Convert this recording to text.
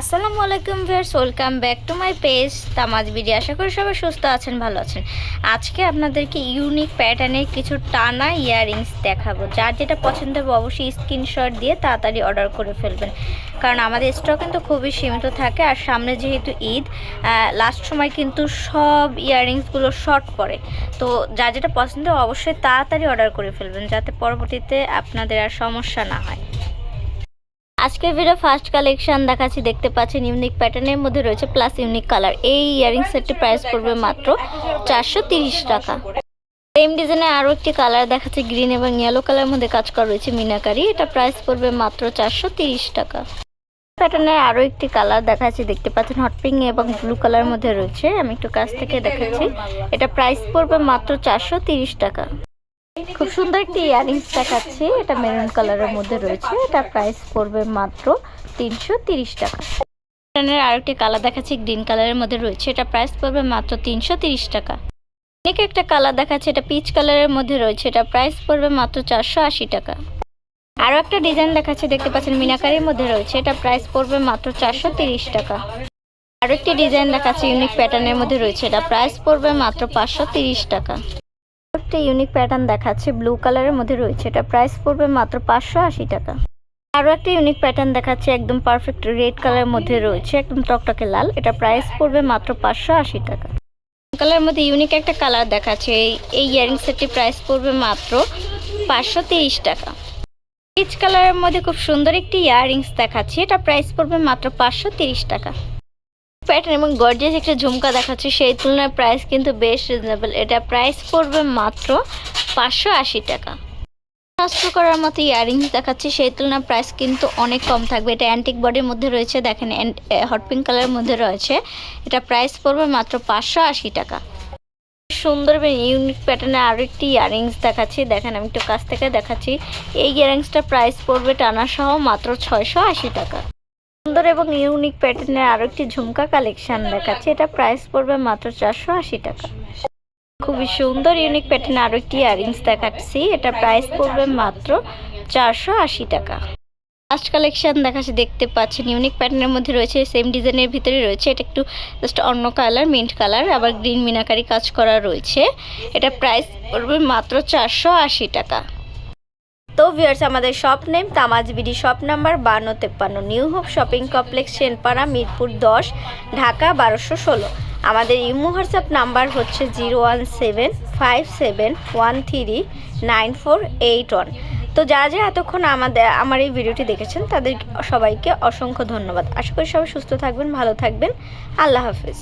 আসসালামু আলাইকুম viewers, welcome back to my page. Tamaj BD, আশা করি সবাই সুস্থ আছেন, ভালো আছেন। আজকে আপনাদেরকে ইউনিক প্যাটার্নের কিছু টানা ইয়াররিংস দেখাবো। যার যেটা পছন্দ হবে অবশ্যই স্ক্রিনশট দিয়ে তাড়াতাড়ি অর্ডার করে ফেলবেন। কারণ আমাদের স্টক কিন্তু খুবই সীমিত থাকে আর সামনে যেহেতু ঈদ লাস্ট সময় কিন্তু সব ইয়াররিংসগুলো শর্ট পড়ে। তো যার যেটা পছন্দ অবশ্যই তাড়াতাড়ি অর্ডার করে ফেলবেন, যাতে পরবর্তীতে আপনাদের আর সমস্যা না হয়। আজকের ভিডিও ফার্স্ট কালেকশন দেখাচ্ছি, দেখতে পাচ্ছেন ইউনিক প্যাটার্নের মধ্যে রয়েছে প্লাস ইউনিক কালার এই ইয়ারিং সেটটির প্রাইস পড়বে মাত্র চারশো টাকা। সেম ডিজাইনের আরও একটি কালার দেখাচ্ছে গ্রিন এবং ইয়েলো কালারের মধ্যে কাজ করা রয়েছে মিনাকারি। এটা প্রাইস পড়বে মাত্র চারশো টাকা। প্যাটার্নের আরও একটি কালার দেখাচ্ছি, দেখতে পাচ্ছেন হট পিঙ্ক এবং ব্লু কালারের মধ্যে রয়েছে। আমি একটু কাছ থেকে দেখাচ্ছি। এটা প্রাইস পড়বে মাত্র চারশো টাকা। খুব সুন্দর একটি ইয়ারিংস দেখাচ্ছি এটা মেরুন কালারের মধ্যে রয়েছে। এটা প্রাইস পড়বে মাত্র তিনশো তিরিশ টাকা। প্যাটার্নের আরেকটি কালার দেখাচ্ছি গ্রিন কালারের মধ্যে রয়েছে। এটা প্রাইস পড়বে মাত্র তিনশো তিরিশ টাকা। অনেক একটা কালার দেখাচ্ছে এটা পিচ কালারের মধ্যে রয়েছে। এটা প্রাইস পড়বে মাত্র চারশো আশি টাকা। আরও একটা ডিজাইন দেখাচ্ছে দেখতে পাচ্ছেন মিনাকারির মধ্যে রয়েছে। এটা প্রাইস পড়বে মাত্র চারশো তিরিশ টাকা। আরও একটি ডিজাইন দেখাচ্ছে ইউনিক প্যাটার্নের মধ্যে রয়েছে। এটা প্রাইস পড়বে মাত্র পাঁচশো তিরিশ টাকা। একটা ইউনিক প্যাটার্ন দেখাচ্ছে ব্লু কালারের মধ্যে রয়েছে। এটা প্রাইস পড়বে মাত্র পাঁচশো আশি টাকা। আরও একটা ইউনিক প্যাটার্ন দেখাচ্ছে, একদম পারফেক্ট রেড কালারের মধ্যে রয়েছে, একদম টকটকে লাল। এটা প্রাইস পড়বে মাত্র পাঁচশো আশি টাকা। কালারের মধ্যে ইউনিক একটা কালার দেখাচ্ছে, এই ইয়ারিং সেটটির প্রাইস পড়বে মাত্র পাঁচশো তিরিশ টাকা। পিচ কালারের মধ্যে খুব সুন্দর একটি ইয়াররিংস দেখাচ্ছে, এটা প্রাইস পড়বে মাত্র পাঁচশো তিরিশ টাকা। প্যাটার্ন এবং গর্জিয়াস একটা ঝুমকা দেখাচ্ছে, সেই তুলনায় প্রাইস কিন্তু বেশ রিজনেবল এটা প্রাইস পড়বে মাত্র পাঁচশো আশি টাকা। নষ্ট করার মতো ইয়াররিংস দেখাচ্ছে, সেই তুলনায় প্রাইস কিন্তু অনেক কম থাকবে। এটা অ্যান্টিক বডির মধ্যে রয়েছে, দেখেন হট পিঙ্ক কালারের মধ্যে রয়েছে। এটা প্রাইস পড়বে মাত্র পাঁচশো আশি টাকা। সুন্দর ইউনিক প্যাটার্নে আরও একটি ইয়াররিংস দেখাচ্ছি। দেখেন, আমি একটু কাছ থেকে দেখাচ্ছি। এই ইয়াররিংসটা প্রাইস পড়বে টানা সহ মাত্র ছয়শো আশি টাকা। সুন্দর এবং ইউনিক প্যাটার্নের আরও একটি ঝুমকা কালেকশন দেখাচ্ছে। এটা প্রাইস পড়বে মাত্র চারশো আশি টাকা। খুবই সুন্দর ইউনিক প্যাটার্নের আরও একটি ইয়াররিংস দেখাচ্ছি। এটা প্রাইস পড়বে মাত্র চারশো আশি টাকা। ফার্স্ট কালেকশন দেখাচ্ছি, দেখতে পাচ্ছেন ইউনিক প্যাটার্নের মধ্যে রয়েছে সেম ডিজাইনের ভিতরে রয়েছে। এটা একটু জাস্ট অন্য কালার মিন্ট কালার আবার গ্রিন মিনাকারি কাজ করা রয়েছে। এটা প্রাইস পড়বে মাত্র চারশো আশি টাকা। ভিউয়ার্স আমাদের shop name Tamaj BD shop number বান্ন তেপ্পান্ন New Hope shopping complex Senpara Mirpur দশ, ঢাকা বারোশো ষোলো। আমাদের ইমো হোয়াটসঅ্যাপ নাম্বার হচ্ছে zero one seven five seven one three nine four eight one. তো যারা যারা এতক্ষণ আমাদের, আমার এই ভিডিওটি দেখেছেন, তাদের সবাইকে অসংখ্য ধন্যবাদ। আশা করি সবাই সুস্থ থাকবেন, ভালো থাকবেন। আল্লাহ হাফিজ।